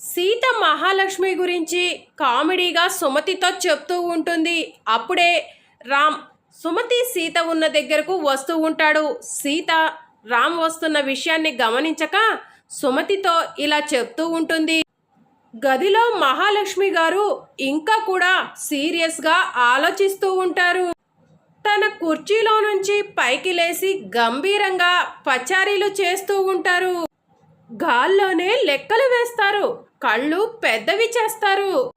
సీత మహాలక్ష్మి గురించి కామెడీగా సుమతితో చెప్తూ ఉంటుంది. అప్పుడే రామ్ సుమతి సీత ఉన్న దగ్గరకు వస్తూ ఉంటాడు. సీత రామ్ వస్తున్న విషయాన్ని గమనించక సుమతితో ఇలా చెప్తూ ఉంటుంది. గదిలో మహాలక్ష్మి గారు ఇంకా కూడా సీరియస్గా ఆలోచిస్తూ ఉంటారు. తన కుర్చీలో నుంచి పైకి లేచి గంభీరంగా పచారీలు చేస్తూ ఉంటారు. గాల్లోనే లెక్కలు వేస్తారు. కళ్ళు పెద్దవి చేస్తారు.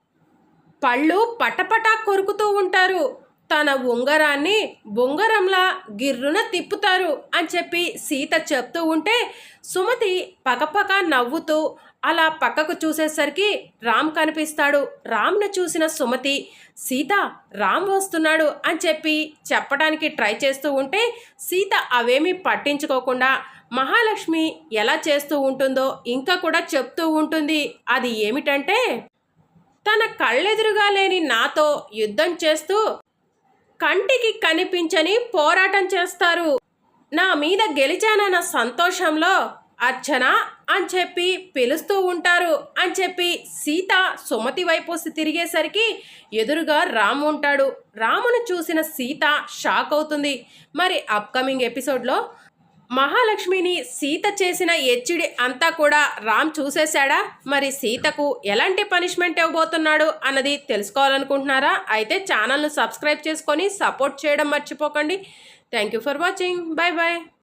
పళ్ళు పటపటా కొరుకుతూ ఉంటారు. తన ఉంగరాన్ని బొంగరంలా గిర్రున తిప్పుతారు అని చెప్పి సీత చెప్తూ ఉంటే సుమతి పకపక నవ్వుతూ అలా పక్కకు చూసేసరికి రామ్ కనిపిస్తాడు. రామ్ను చూసిన సుమతి సీత రామ్ వస్తున్నాడు అని చెప్పి చెప్పడానికి ట్రై చేస్తూ ఉంటే సీత అవేమీ పట్టించుకోకుండా మహాలక్ష్మి ఎలా చేస్తూ ఉంటుందో ఇంకా కూడా చెప్తూ ఉంటుంది. అది ఏమిటంటే తన కళ్ళెదురుగా లేని నాతో యుద్ధం చేస్తూ కంటికి కనిపించని పోరాటం చేస్తారు. నా మీద గెలిచానన్న సంతోషంలో అర్చన అని చెప్పి పిలుస్తూ ఉంటారు. అని చెప్పి సీత సుమతి వైపు తిరిగేసరికి ఎదురుగా రాము ఉంటాడు. రామును చూసిన సీత షాక్ అవుతుంది. మరి అప్కమింగ్ ఎపిసోడ్లో మహాలక్ష్మిని సీత చేసిన ఎచ్చిడి అంతా కూడా రామ్ చూసేశాడా? మరి సీతకు ఎలాంటి పనిష్మెంట్ ఇవ్వబోతున్నాడు అన్నది తెలుసుకోవాలనుకుంటున్నారా? అయితే ఛానల్ను సబ్స్క్రైబ్ చేసుకొని సపోర్ట్ చేయడం మర్చిపోకండి. Thank you for watching. Bye bye